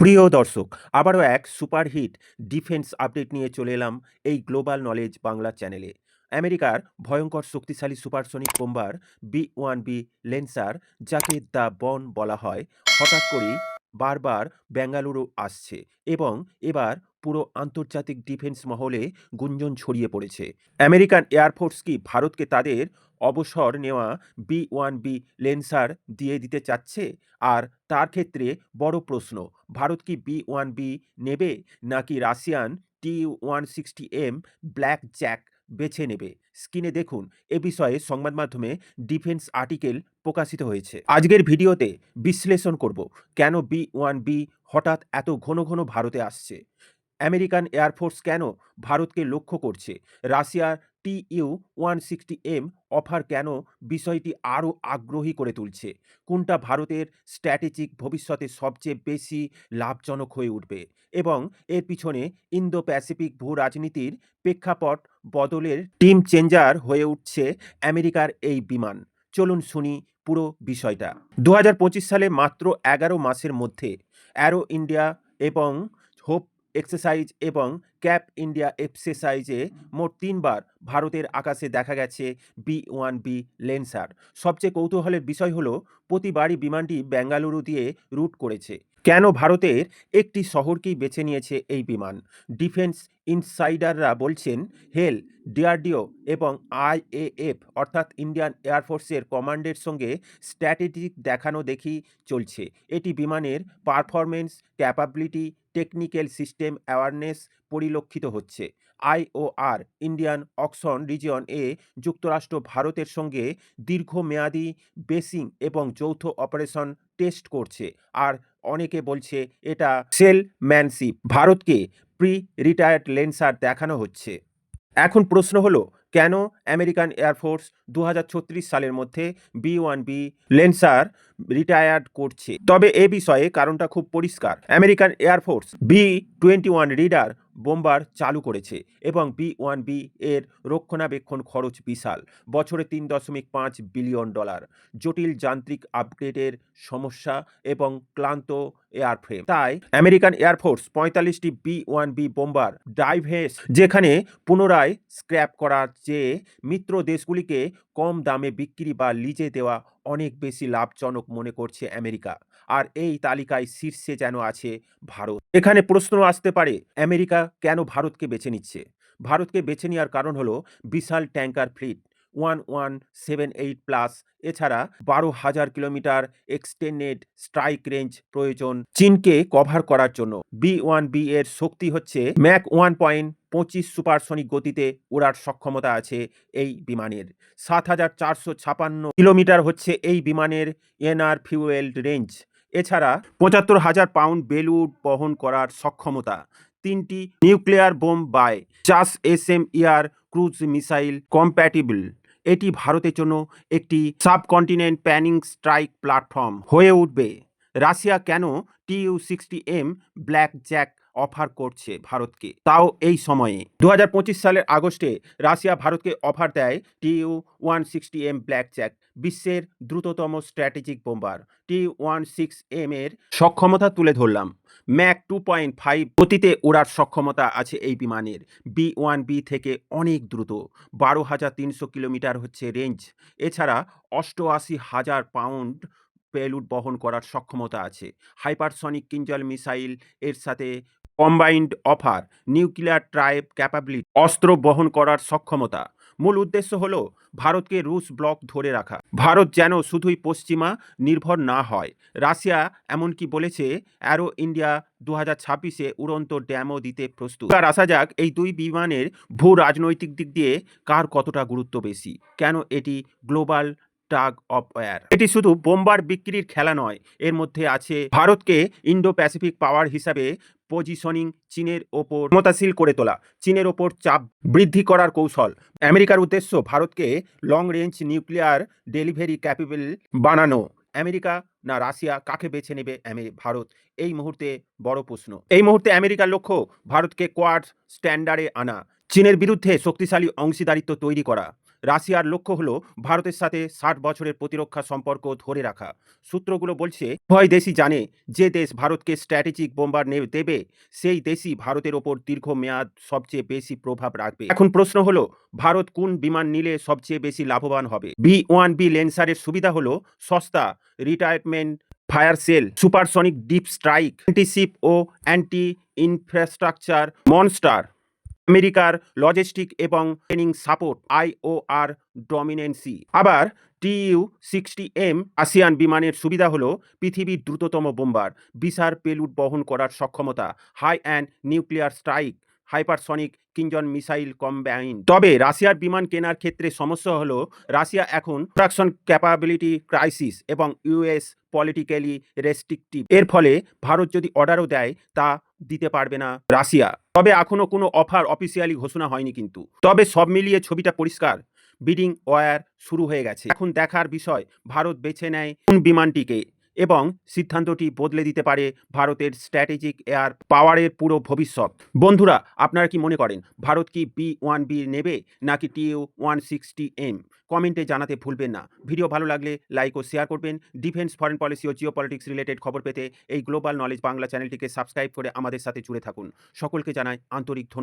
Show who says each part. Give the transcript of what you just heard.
Speaker 1: প্রিয় দর্শক, আবারও এক সুপারহিট ডিফেন্স আপডেট নিয়ে চলে এলাম এই গ্লোবাল নলেজ বাংলা চ্যানেলে। আমেরিকার ভয়ঙ্কর শক্তিশালী supersonic bomber B one B lancer, যাকে দ্য বন বলা হয়, হঠাৎ করেই বারবার বেঙ্গালুরু আসছে এবং এবার পুরো আন্তর্জাতিক ডিফেন্স মহলে গুঞ্জন ছড়িয়ে পড়েছে। আমেরিকান এয়ারফোর্স কি ভারতকে তাদের অবসর নেওয়া বি ওয়ান বি লেন্সার দিয়ে দিতে চাচ্ছে? আর তার ক্ষেত্রে বড় প্রশ্ন, ভারত কি বি ওয়ান বি নেবে নাকি Russian T one sixty M black jack বেছে নেবে? স্ক্রিনে দেখুন, এ বিষয়ে সংবাদ মাধ্যমে ডিফেন্স আর্টিকেল প্রকাশিত হয়েছে। আজকের ভিডিওতে বিশ্লেষণ করব, কেন বি ওয়ান বি হঠাৎ এত ঘন ঘন ভারতে আসছে? আমেরিকান এয়ারফোর্স কেন ভারতকে লক্ষ্য করছে? রাশিয়ার T U one sixty M offer কেন বিষয়টি আরও আগ্রহী করে তুলছে? কোনটা ভারতের স্ট্র্যাটেজিক ভবিষ্যতে সবচেয়ে বেশি লাভজনক হয়ে উঠবে? এবং এর পিছনে ইন্দো প্যাসিফিক ভূ রাজনীতির প্রেক্ষাপট বদলের টিম চেঞ্জার হয়ে উঠছে আমেরিকার এই বিমান। চলুন শুনি পুরো বিষয়টা। দু হাজার পঁচিশ সালে মাত্র এগারো মাসের মধ্যে অ্যারো ইন্ডিয়া এবং হোপ এক্সারসাইজ এবং ক্যাপ ইন্ডিয়া এক্সারসাইজে মোট তিনবার ভারতের আকাশে দেখা গেছে বি ওয়ান বি লেন্সার সবচেয়ে কৌতূহলের বিষয় হলো প্রতিবারই বিমানটি বেঙ্গালুরু দিয়ে রুট করেছে। কেন ভারতের একটি শহরকেই বেছে নিয়েছে এই বিমান? ডিফেন্স ইনসাইডাররা বলছেন হেল ডিআরডিও এবং আইএএফ অর্থাৎ ইন্ডিয়ান এয়ারফোর্সের কমান্ডের সঙ্গে স্ট্র্যাটেজিক দেখানো দেখি চলছে। এটি বিমানের performance capability technical system awareness পরিলক্ষিত হচ্ছে। আইওআর, ইন্ডিয়ান অক্সন রিজিয়ন এ যুক্তরাষ্ট্র ভারতের সঙ্গে দীর্ঘমেয়াদী বেসিং এবং যৌথ অপারেশন টেস্ট করছে। আর অনেকে বলছে এটা সেলম্যানশিপ, ভারতকে প্রি রিটায়ার্ড লেন্সার দেখানো হচ্ছে। এখন প্রশ্ন হলো কেন আমেরিকান এয়ারফোর্স দু হাজার ছত্রিশ সালের মধ্যে B one B lancer retired করছে? তবে এ বিষয়ে কারণটা খুব পরিষ্কার। American air force B twenty one raider bomber চালু করেছে এবং বি ওয়ান বি এর রক্ষণাবেক্ষণ খরচ বিশাল। বছরে তিন দশমিক পাঁচ বিলিয়ন ডলার। জটিল যান্ত্রিক আপগ্রেডের সমস্যা এবং ক্লান্ত এয়ারফ্রেম। তাই American air force পঁয়তাল্লিশটি B one B bomber divest যেখানে পুনরায় স্ক্র্যাপ করার চেয়ে মিত্র দেশগুলিকে কম দামে বিক্রি বা লিজে দেওয়া অনেক বেশি লাভজনক মনে করছে আমেরিকা। আর এই তালিকায় শীর্ষে যেন আছে ভারত। এখানে প্রশ্ন আসতে পারে, আমেরিকা কেন ভারতকে বেছে নিচ্ছে? ভারতকে বেছে নেওয়ার কারণ হলো বিশাল tanker fleet. One one seven eight plus এছাড়া বারো হাজার কিলোমিটার এক্সটেন্ডেড স্ট্রাইক রেঞ্জ প্রয়োজন চীনকে কভার করার জন্য। বি ওয়ান বি এর শক্তি হচ্ছে ম্যাক ওয়ান পয়েন্ট পঁচিশ সুপারসনিক গতিতে ওড়ার সক্ষমতা আছে এই বিমানের। সাত হাজার চারশো ছাপান্ন কিলোমিটার হচ্ছে এই বিমানের এনআর ফিউয়েল রেঞ্জ এছাড়া পঁচাত্তর হাজার পাউন্ড বেলুড বহন করার সক্ষমতা। তিনটি নিউক্লিয়ার বোম বাই চাস S M air cruise missile compatible. এটি ভারতের জন্য একটি সাবকন্টিনেন্ট প্যানিং স্ট্রাইক প্ল্যাটফর্ম হয়ে উঠবে। রাশিয়া কেন TU sixty M black jack offer করছে ভারতকে। তাও এই সময়ে। দু হাজার পঁচিশ সালের আগস্টে রাশিয়া ভারতকে অফার দেয় TU one sixty M black jack বিশ্বের দ্রুততম strategic bomber T one six M এর সক্ষমতা তুলে ধরলাম। ম্যাক টু পয়েন্ট ফাইভ গতিতে ওড়ার সক্ষমতা আছে এই বিমানের। বি ওয়ান বি থেকে অনেক দ্রুত। বারো হাজার তিনশো কিলোমিটার হচ্ছে রেঞ্জ এছাড়া অষ্টআশি হাজার পাউন্ড পেলুড বহন করার সক্ষমতা আছে। হাইপারসনিক কিঞ্জল মিসাইল এর সাথে combined offer, nuclear triad capability, অস্ত্র বহন করার সক্ষমতা। মূল উদ্দেশ্য হল ভারতকে রুশ ব্লক ধরে রাখা। ভারত যেন শুধুই পশ্চিমা নির্ভর না হয়। রাশিয়া এমনকি বলেছে, অ্যারো ইন্ডিয়া দু হাজার ছাব্বিশে উড়ন্ত ড্যামও দিতে প্রস্তুত। আর আসা যাক, এই দুই বিমানের ভূ রাজনৈতিক দিক দিয়ে কার কতটা গুরুত্ব বেশি? কেন এটি গ্লোবাল টাগ অফ ওয়ার এটি শুধু বোম্বার বিক্রির খেলা নয়, এর মধ্যে আছে ভারতকে ইন্ডো প্যাসিফিক পাওয়ার হিসাবে পজিশনিং চীনের ওপর ক্ষমতাশীল করে তোলা, চীনের ওপর চাপ বৃদ্ধি করার কৌশল। আমেরিকার উদ্দেশ্য ভারতকে long range nuclear delivery capable বানানো। আমেরিকা না রাশিয়া কাকে বেছে নেবে ভারত? এই মুহূর্তে বড় প্রশ্ন। এই মুহূর্তে আমেরিকার লক্ষ্য ভারতকে কোয়াড স্ট্যান্ডার্ডে আনা, চীনের বিরুদ্ধে শক্তিশালী অংশীদারিত্ব তৈরি করা। রাশিয়ার লক্ষ্য হলো ভারতের সাথে ষাট বছরের প্রতিরক্ষা সম্পর্ক ধরে রাখা। সূত্রগুলো বলছে, উভয় দেশই জানে যে দেশ ভারতকে স্ট্র্যাটেজিক বোম্বার দেবে, সেই দেশই ভারতের ওপর দীর্ঘমেয়াদ সবচেয়ে বেশি প্রভাব রাখবে। এখন প্রশ্ন হলো, ভারত কোন বিমান নিলে সবচেয়ে বেশি লাভবান হবে? বি ওয়ান বি লেন্সারের সুবিধা হলো সস্তা retirement fire sale supersonic deep strike antiship ও অ্যান্টি ইনফ্রাস্ট্রাকচার মনস্টার আমেরিকার লজিস্টিক এবং ট্রেনিং সাপোর্ট আইওআর ডমিনেন্সি আবার টিইউ সিক্সটি এম আসিয়ান বিমানের সুবিধা হলো পৃথিবীর দ্রুততম বোম্বার বিশার পেলুড বহন করার সক্ষমতা high and nuclear strike hypersonic Kinzhal missile combine তবে রাশিয়ার বিমান কেনার ক্ষেত্রে সমস্যা হলো রাশিয়া এখন প্রোডাকশন ক্যাপাবিলিটি ক্রাইসিস এবং ইউএস পলিটিক্যালি রেস্ট্রিকটিভ এর ফলে ভারত যদি অর্ডারও দেয়, তা দিতে পারবে না রাশিয়া। তবে এখনও কোনো অফার অফিসিয়ালি ঘোষণা হয়নি কিন্তু। তবে সব মিলিয়ে ছবিটা পরিষ্কার। বিডিং ওয়ার শুরু হয়ে গেছে। এখন দেখার বিষয়, ভারত বেছে নেয় কোন বিমানটিকে। এবং সিদ্ধান্তটি বদলে দিতে পারে ভারতের স্ট্র্যাটেজিক এয়ার পাওয়ারের পুরো ভবিষ্যৎ। বন্ধুরা, আপনারা কি মনে করেন, ভারত কি বি ওয়ান বি নেবে নাকি টিউ ওয়ান সিক্সটি এম? কমেন্টে জানাতে ভুলবেন না। ভিডিও ভালো লাগলে লাইক ও শেয়ার করবেন। ডিফেন্স, ফরেন পলিসি ও জিও পলিটিক্স রিলেটেড খবর পেতে এই গ্লোবাল নলেজ বাংলা চ্যানেলটিকে সাবস্ক্রাইব করে আমাদের সাথে জুড়ে থাকুন। সকলকে জানাই আন্তরিক ধন্যবাদ।